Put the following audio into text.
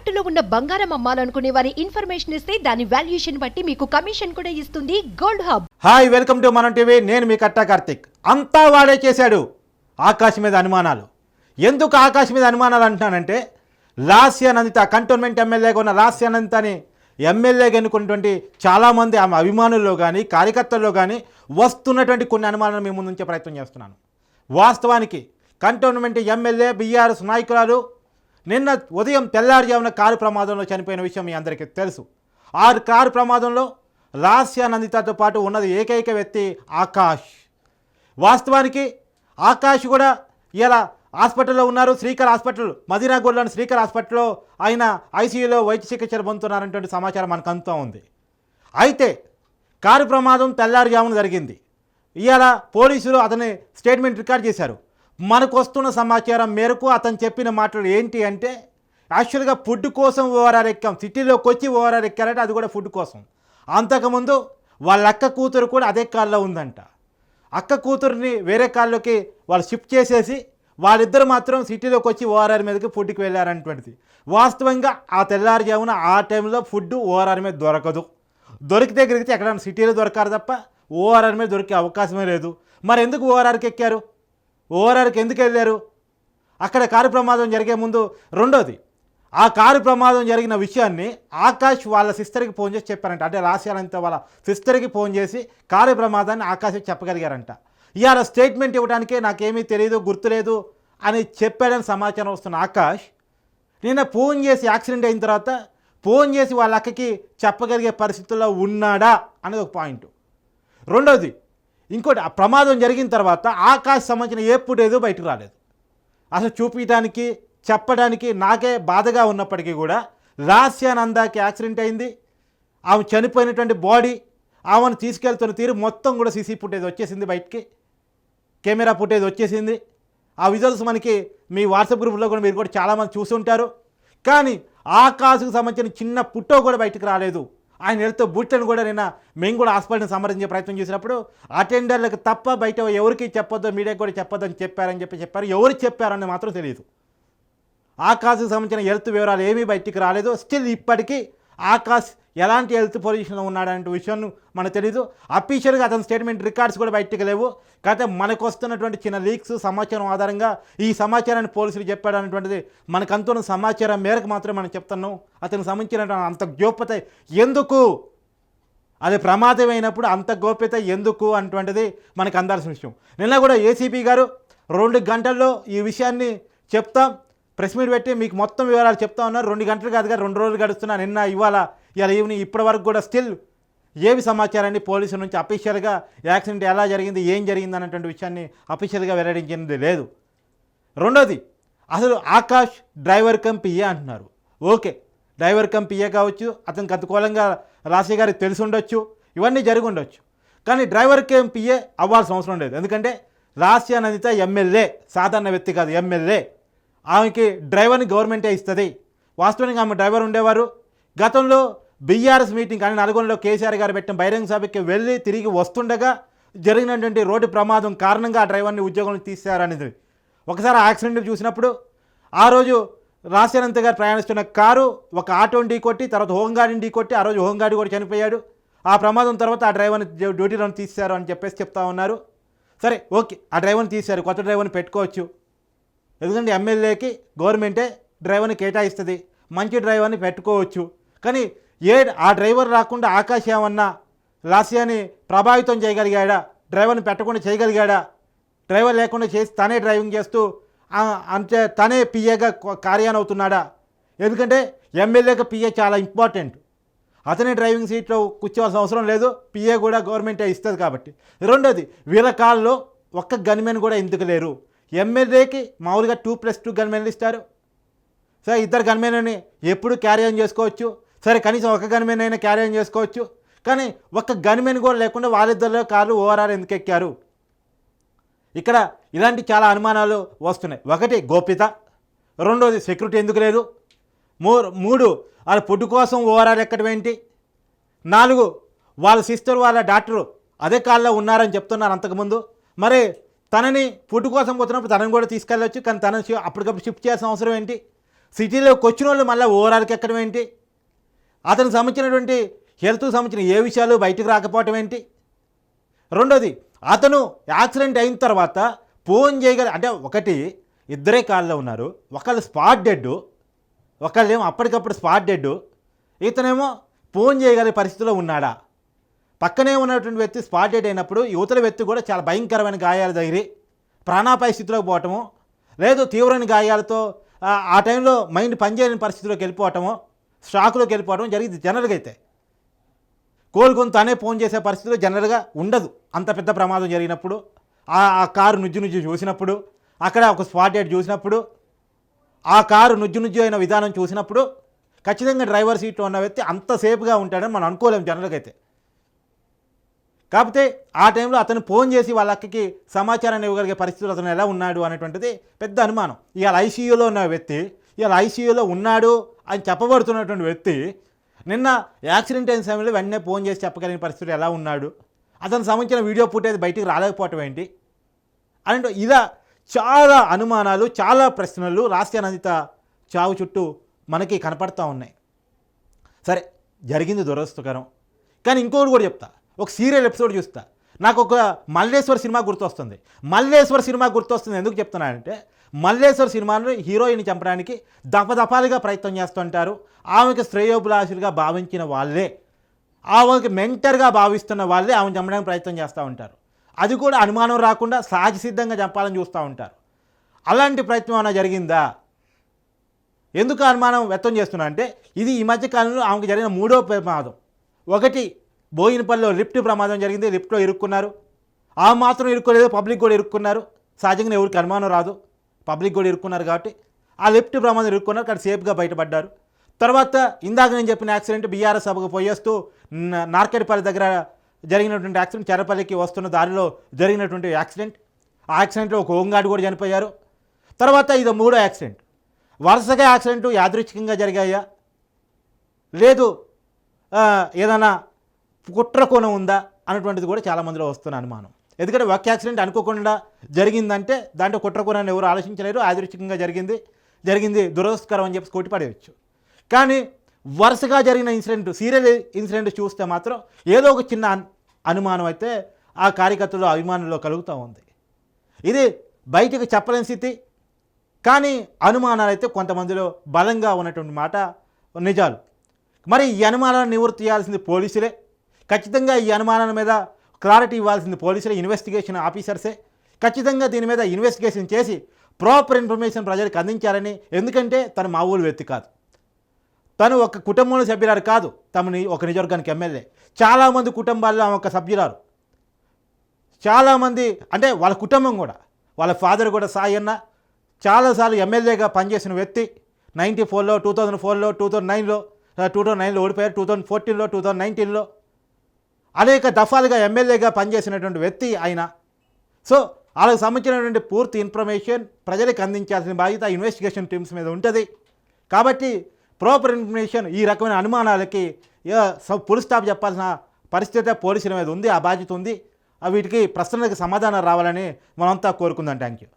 తాకట్టులో ఉన్న బంగారం అమ్మాలనుకునే వారి ఇన్ఫర్మేషన్ ఇస్తే దాని వాల్యుయేషన్ బట్టి మీకు కమిషన్ కూడా ఇస్తుంది gold hub. Hi welcome to Manam TV. నేను మీ కట్టా కార్తిక్. అంతా వాడే చేశాడు ఆకాశం మీద అనుమానాలు. ఎందుకు ఆకాశం మీద అనుమానాలు అంటున్నానంటే లాస్యానందిత కంటోన్మెంట్ ఎమ్మెల్యేగా ఉన్న లాస్యానందిత అని ఎమ్మెల్యేగా ఎన్నుకున్నటువంటి చాలామంది ఆమె అభిమానుల్లో కానీ కార్యకర్తల్లో కానీ వస్తున్నటువంటి కొన్ని అనుమానాలు మీ ముందుంచే ప్రయత్నం చేస్తున్నాను. వాస్తవానికి కంటోన్మెంట్ ఎమ్మెల్యే బీఆర్ఎస్ నాయకురాలు నిన్న ఉదయం తెల్లారుజామున కారు ప్రమాదంలో చనిపోయిన విషయం మీ అందరికీ తెలుసు. ఆ కారు ప్రమాదంలో లాస్యానందితతో పాటు ఉన్నది ఏకైక వ్యక్తి ఆకాష్. వాస్తవానికి ఆకాష్ కూడా ఇలా హాస్పిటల్లో ఉన్నారు. శ్రీకర్ హాస్పిటల్ మదీనాగూడలోని శ్రీకర్ హాస్పిటల్లో ఆయన ఐసీయూలో వైద్య చికిత్సలు పొందుతున్నారనేటువంటి సమాచారం మనకు అంతా ఉంది. అయితే కారు ప్రమాదం తెల్లారుజామున జరిగింది. ఇవాళ పోలీసులు అతని స్టేట్మెంట్ రికార్డ్ చేశారు. మనకు వస్తున్న సమాచారం మేరకు అతను చెప్పిన మాటలు ఏంటి అంటే యాక్చువల్గా ఫుడ్ కోసం ఓఆర్ఆర్ ఎక్కాం. సిటీలోకి వచ్చి ఓవరాల్ ఎక్కారంటే అది కూడా ఫుడ్ కోసం. అంతకుముందు వాళ్ళ అక్క కూతురు కూడా అదే కాల్లో ఉందంట. అక్క కూతుర్ని వేరే కాల్లోకి వాళ్ళు షిఫ్ట్ చేసేసి వాళ్ళిద్దరు మాత్రం సిటీలోకి వచ్చి ఓఆర్ఆర్ మీదకి ఫుడ్కి వెళ్ళారనేటువంటిది వాస్తవంగా ఆ తెల్లారుజామున ఆ టైంలో ఫుడ్ ఓఆర్ఆర్ మీద దొరకదు. దొరికితే దొరికితే ఎక్కడైనా సిటీలో దొరకారు తప్ప ఓఆర్ఆర్ మీద దొరికే అవకాశమే లేదు. మరి ఎందుకు ఓఆర్ఆర్కి ఎక్కారు? ఓఆర్ఆర్కి ఎందుకు వెళ్ళారు? అక్కడ కారు ప్రమాదం జరిగే ముందు రెండోది ఆ కారు ప్రమాదం జరిగిన విషయాన్ని ఆకాష్ వాళ్ళ సిస్టర్కి ఫోన్ చేసి చెప్పారంట. అంటే రాశాలంత వాళ్ళ సిస్టర్కి ఫోన్ చేసి కారు ప్రమాదాన్ని ఆకాష్ చెప్పగలిగారంట. ఇవాళ స్టేట్మెంట్ ఇవ్వడానికే నాకేమీ తెలియదు గుర్తులేదు అని చెప్పాడని సమాచారం వస్తున్న ఆకాష్ నిన్న ఫోన్ చేసి యాక్సిడెంట్ అయిన తర్వాత ఫోన్ చేసి వాళ్ళ అక్కకి చెప్పగలిగే పరిస్థితుల్లో ఉన్నాడా అనేది ఒక పాయింట్. రెండోది ఇంకోటి ఆ ప్రమాదం జరిగిన తర్వాత ఆకాశ్ సంబంధించిన ఏ ఫుటేజ్ బయటకు రాలేదు. అసలు చూపించడానికి చెప్పడానికి నాకే బాధగా ఉన్నప్పటికీ కూడా రాస్యానందాకి యాక్సిడెంట్ అయింది. ఆమె చనిపోయినటువంటి బాడీ ఆమెను తీసుకెళ్తున్న తీరు మొత్తం కూడా సీసీ ఫుటేజ్ వచ్చేసింది బయటికి. కెమెరా ఫుటేజ్ వచ్చేసింది. ఆ విజువల్స్ మనకి మీ వాట్సాప్ గ్రూప్లో కూడా మీరు కూడా చాలామంది చూసుంటారు. కానీ ఆకాశకు సంబంధించిన చిన్న పుట్టో కూడా బయటకు రాలేదు. ఆయన వెళ్తే బుట్టను కూడా నిన్న మేము కూడా హాస్పిటల్ని సంప్రదించే ప్రయత్నం చేసినప్పుడు అటెండర్లకు తప్ప బయట ఎవరికి చెప్పొద్దు మీడియాకి కూడా చెప్పొద్దని చెప్పారని చెప్పి చెప్పారు. ఎవరు చెప్పారని మాత్రం తెలియదు. ఆకాశ్కి సంబంధించిన హెల్త్ వివరాలు ఏమీ బయటికి రాలేదు. స్టిల్ ఇప్పటికీ ఆకాశ్ ఎలాంటి హెల్త్ పొజిషన్లో ఉన్నాడనే విషయం మనకు తెలియదు అఫీషియల్గా అతని స్టేట్మెంట్ రికార్డ్స్ కూడా బయటకు లేవు. కాకపోతే మనకు వస్తున్నటువంటి చిన్న లీక్స్ సమాచారం ఆధారంగా ఈ సమాచారాన్ని పోలీసులు చెప్పాడు అనేటువంటిది మనకంతున్న సమాచారం మేరకు మాత్రమే మనం చెప్తున్నాం. అతనికి సంబంధించిన అంత గోప్యత ఎందుకు? అది ప్రమాదమైనప్పుడు అంత గోప్యత ఎందుకు అటువంటిది మనకు అందాల్సిన విషయం. నిన్న కూడా ఏసీపీ గారు రెండు గంటల్లో ఈ విషయాన్ని చెప్తాం. ప్రెస్ మీట్ పెట్టి మీకు మొత్తం వివరాలు చెప్తా ఉన్నారు. రెండు గంటలు కాదుగా రెండు రోజులు గడుస్తున్నా నిన్న ఇవాళ ఇలా ఈవినింగ్ ఇప్పటి వరకు కూడా స్టిల్ ఏవి సమాచారాన్ని పోలీసుల నుంచి అఫీషియల్గా యాక్సిడెంట్ ఎలా జరిగింది ఏం జరిగింది అనేటువంటి విషయాన్ని అఫీషియల్గా వెల్లడించింది లేదు. రెండోది అసలు ఆకాష్ డ్రైవర్ కమ్ పిఏ అంటున్నారు. ఓకే డ్రైవర్ కమ్ పిఏ కావచ్చు అతనికి అనుకూలంగా రాశి గారికి తెలిసి ఉండొచ్చు ఇవన్నీ జరిగి ఉండొచ్చు. కానీ డ్రైవర్ కమ్ పిఏ అవ్వాల్సిన అవసరం లేదు. ఎందుకంటే రాశి అనందిత ఎమ్మెల్యే సాధారణ వ్యక్తి కాదు ఎమ్మెల్యే. ఆమెకి డ్రైవర్ని గవర్నమెంటే ఇస్తుంది. వాస్తవానికి ఆమె డ్రైవర్ ఉండేవారు. గతంలో బీఆర్ఎస్ మీటింగ్ కానీ నల్గొండలో కేసీఆర్ గారు పెట్టిన బహిరంగ సభకి వెళ్ళి తిరిగి వస్తుండగా జరిగినటువంటి రోడ్డు ప్రమాదం కారణంగా ఆ డ్రైవర్ని ఉద్యోగం తీశారనేది. ఒకసారి యాక్సిడెంట్ చూసినప్పుడు ఆ రోజు రాశానంత గారు ప్రయాణిస్తున్న కారు ఒక ఆటోని ఢీ కొట్టి తర్వాత హోంగార్డ్ని ఢీ కొట్టి ఆ రోజు హోంగార్డ్ కూడా చనిపోయాడు. ఆ ప్రమాదం తర్వాత ఆ డ్రైవర్ని డ్యూటీలో తీశారు అని చెప్పేసి చెప్తా ఉన్నారు. సరే ఓకే ఆ డ్రైవర్ని తీశారు కొత్త డ్రైవర్ని పెట్టుకోవచ్చు. ఎందుకంటే ఎమ్మెల్యేకి గవర్నమెంటే డ్రైవర్ని కేటాయిస్తుంది మంచి డ్రైవర్ని పెట్టుకోవచ్చు. కానీ ఏ ఆ డ్రైవర్ రాకుండా ఆకాశ్ ఏమన్నా లాస్యాని ప్రభావితం చేయగలిగాడా? డ్రైవర్ని పెట్టకుండా చేయగలిగాడా? డ్రైవర్ లేకుండా చేసి తనే డ్రైవింగ్ చేస్తూ అంటే తనే పిఏగా కార్యాన్ అవుతున్నాడా ఎందుకంటే ఎమ్మెల్యేగా పిఏ చాలా ఇంపార్టెంట్. అతనే డ్రైవింగ్ సీట్లో కూర్చోవాల్సిన అవసరం లేదు పిఏ కూడా గవర్నమెంటే ఇస్తుంది కాబట్టి. రెండోది వీళ్ళ కాల్లో ఒక్క గన్మెన్ కూడా ఎందుకు లేరు? ఎమ్మెల్యేకి మామూలుగా టూ ప్లస్ టూ గన్మెన్లు ఇస్తారు. సరే ఇద్దరు గన్మెన్ని ఎప్పుడు క్యారీ ఆన్ చేసుకోవచ్చు? సరే కనీసం ఒక గన్మెన్ అయినా క్యారీ ఆన్ చేసుకోవచ్చు. కానీ ఒక్క గన్మెన్ కూడా లేకుండా వాళ్ళిద్దరిలో కార్లు ఓవరాల్ ఎందుకు ఎక్కారు? ఇక్కడ ఇలాంటి చాలా అనుమానాలు వస్తున్నాయి. ఒకటి గోప్యత. రెండోది సెక్యూరిటీ ఎందుకు లేదు? మూ మూడు వాళ్ళ ఫుడ్ కోసం ఓవరాల్ ఎక్కడం ఏంటి? నాలుగు వాళ్ళ సిస్టర్ వాళ్ళ డాక్టరు అదే కాల్లో ఉన్నారని చెప్తున్నారు అంతకుముందు. మరి తనని ఫుడ్ కోసం పోతున్నప్పుడు తనని కూడా తీసుకెళ్ళవచ్చు కానీ తనని అప్పటికప్పుడు షిఫ్ట్ చేయాల్సిన అవసరం ఏంటి? సిటీలోకి వచ్చిన వాళ్ళు మళ్ళీ ఓవరాల్కి ఎక్కడం ఏంటి? అతనికి సంబంధించినటువంటి హెల్త్కు సంబంధించిన ఏ విషయాలు బయటకు రాకపోవటం ఏంటి? రెండోది అతను యాక్సిడెంట్ అయిన తర్వాత ఫోన్ చేయగల అంటే ఒకటి ఇద్దరే కాళ్ళలో ఉన్నారు. ఒకళ్ళు స్పాట్ డెడ్ ఒకళ్ళేమో అప్పటికప్పుడు స్పాట్ డెడ్. ఇతనేమో ఫోన్ చేయగలిగే పరిస్థితిలో ఉన్నాడా? పక్కనే ఉన్నటువంటి వ్యక్తి స్పాట్ డెడ్ అయినప్పుడు యువతల వ్యక్తి కూడా చాలా భయంకరమైన గాయాలు తగిలి ప్రాణాపాయ స్థితిలోకి పోవటము లేదు తీవ్రమైన గాయాలతో ఆ, ఆ టైంలో మైండ్ పనిచేయని పరిస్థితిలోకి వెళ్ళిపోవటము షాక్లోకి వెళ్ళిపోవడం జరిగింది జనరల్గా అయితే. కోలుకొని తానే ఫోన్ చేసే పరిస్థితిలో జనరల్గా ఉండదు. అంత పెద్ద ప్రమాదం జరిగినప్పుడు ఆ కారు నుజ్జు నుజ్జు చూసినప్పుడు అక్కడ ఒక స్పాట్ డేట్ చూసినప్పుడు ఆ కారు నుజ్జు నుజ్జు అయిన విధానం చూసినప్పుడు ఖచ్చితంగా డ్రైవర్ సీట్లో ఉన్న వ్యక్తి అంత సేఫ్గా ఉంటాడని మనం అనుకోలేము జనరల్గా అయితే. కాకపోతే ఆ టైంలో అతను ఫోన్ చేసి వాళ్ళ అక్కకి సమాచారాన్ని ఇవ్వగలిగే పరిస్థితులు అతను ఎలా ఉన్నాడు అనేటువంటిది పెద్ద అనుమానం. ఇవాళ ఐసీయూలో ఉన్న వ్యక్తి ఇవాళ ఐసీయూలో ఉన్నాడు అని చెప్పబడుతున్నటువంటి వ్యక్తి నిన్న యాక్సిడెంట్ అయిన సమయంలో వెంటనే ఫోన్ చేసి చెప్పగలిగిన పరిస్థితి ఎలా ఉన్నాడు? అతనికి సంబంధించిన వీడియో ఫుటేజ్ బయటికి రాలేకపోవటం ఏంటి? అంటే ఇలా చాలా అనుమానాలు చాలా ప్రశ్నలు రాష్ట్రానందిత చావు చుట్టూ మనకి కనపడతా ఉన్నాయి. సరే జరిగింది దురదృష్టకరం. కానీ ఇంకోటి కూడా చెప్తా. ఒక సీరియల్ ఎపిసోడ్ చూస్తా. నాకు ఒక మల్లేశ్వర్ సినిమా గుర్తొస్తుంది. మల్లేశ్వర్ సినిమా గుర్తొస్తుంది ఎందుకు చెప్తున్నానంటే మల్లేశ్వర్ సినిమాను హీరోయిన్ చంపడానికి దపదపాలుగా ప్రయత్నం చేస్తుంటారు. ఆమెకి శ్రేయోభిలాషులుగా భావించిన వాళ్ళే. ఆమెకి మెంటర్గా భావిస్తున్న వాళ్ళే ఆమె చంపడానికి ప్రయత్నం చేస్తూ ఉంటారు. అది కూడా అనుమానం రాకుండా సహజ సిద్ధంగా చంపాలని చూస్తూ ఉంటారు. అలాంటి ప్రయత్నం ఏమైనా జరిగిందా? ఎందుకు అనుమానం వ్యక్తం చేస్తున్నా అంటే ఇది ఈ మధ్య కాలంలో ఆమెకు జరిగిన మూడో ప్రమాదం. ఒకటి బోయినపల్లిలో లిఫ్ట్ ప్రమాదం జరిగింది లిఫ్ట్లో ఇరుక్కున్నారు. ఆ మాత్రం ఇరుక్కోలేదు పబ్లిక్ కూడా ఇరుక్కున్నారు. సహజంగా ఎవరికి అనుమానం రాదు. పబ్లిక్ కూడా ఇరుక్కున్నారు కాబట్టి ఆ లిఫ్ట్ ప్రమాదం ఇరుక్కున్నారు కానీ సేఫ్గా బయటపడ్డారు. తర్వాత ఇందాక నేను చెప్పిన యాక్సిడెంట్ బీఆర్ఎస్ సభకు పోయేస్తూ నార్కెట్పల్లి దగ్గర జరిగినటువంటి యాక్సిడెంట్ చెరపల్లికి వస్తున్న దారిలో జరిగినటువంటి యాక్సిడెంట్. ఆ యాక్సిడెంట్లో ఒక హోంగార్డు కూడా చనిపోయారు. తర్వాత ఇది మూడో యాక్సిడెంట్. వరుసగా యాక్సిడెంట్ యాదృచ్ఛికంగా జరిగాయా? లేదు. ఏదైనా కుట్ర కోణం ఉందా అన్నటువంటిది కూడా చాలా మందిలో వస్తున్న అనుమానం. ఎందుకంటే ఒక యాక్సిడెంట్ అనుకోకుండా జరిగిందంటే దాంట్లో కుట్ర కోణాన్ని ఎవరు ఆలోచించలేరు యాదృచ్ఛికంగా జరిగింది జరిగింది దురదృష్టకరం అని చెప్పి కొట్టిపడేయచ్చు. కానీ వరుసగా జరిగిన ఇన్సిడెంట్ సీరియల్ ఇన్సిడెంట్ చూస్తే మాత్రం ఏదో ఒక చిన్న అనుమానం అయితే ఆ కార్యకర్తలు అభిమానుల్లో కలుగుతూ ఉంది. ఇది బయటకు చెప్పలేని స్థితి. కానీ అనుమానాలు అయితే కొంతమందిలో బలంగా ఉన్నటువంటి మాట నిజాలు. మరి ఈ అనుమానాలను నివృత్తి చేయాల్సింది పోలీసులే. ఖచ్చితంగా ఈ అనుమానాల మీద క్లారిటీ ఇవ్వాల్సింది పోలీసులు ఇన్వెస్టిగేషన్ ఆఫీసర్సే ఖచ్చితంగా దీని మీద ఇన్వెస్టిగేషన్ చేసి ప్రాపర్ ఇన్ఫర్మేషన్ ప్రజలకు అందించాలని ఎందుకంటే తను మా మామూలు వ్యక్తి కాదు. తను ఒక కుటుంబంలో సభ్యురాలు కాదు తమని ఒక నిజవర్గానికి ఎమ్మెల్యే. చాలామంది కుటుంబాల్లో ఆమె ఒక సభ్యురాలు. చాలామంది అంటే వాళ్ళ కుటుంబం కూడా వాళ్ళ ఫాదర్ కూడా సాయి అన్న చాలాసార్లు ఎమ్మెల్యేగా పనిచేసిన వ్యక్తి నైంటీ ఫోర్లో టూ థౌజండ్ ఫోర్లో టూ థౌజండ్ నైన్లో టూ థౌజండ్ నైన్లో ఓడిపోయారు టూ థౌజండ్ ఫోర్టీన్లో టూ థౌజండ్ నైన్టీన్లో అనేక దఫాలుగా ఎమ్మెల్యేగా పనిచేసినటువంటి వ్యక్తి ఆయన. సో వాళ్ళకి సంబంధించినటువంటి పూర్తి ఇన్ఫర్మేషన్ ప్రజలకు అందించాల్సిన బాధ్యత ఇన్వెస్టిగేషన్ టీమ్స్ మీద ఉంటుంది. కాబట్టి ప్రాపర్ ఇన్ఫర్మేషన్ ఈ రకమైన అనుమానాలకి ఫుల్ స్టాప్ చెప్పాల్సిన పరిస్థితి పోలీసుల మీద ఉంది ఆ బాధ్యత ఉంది. వీటికి ప్రశ్నలకు సమాధానం రావాలని మనంతా కోరుకుందాం. Thank you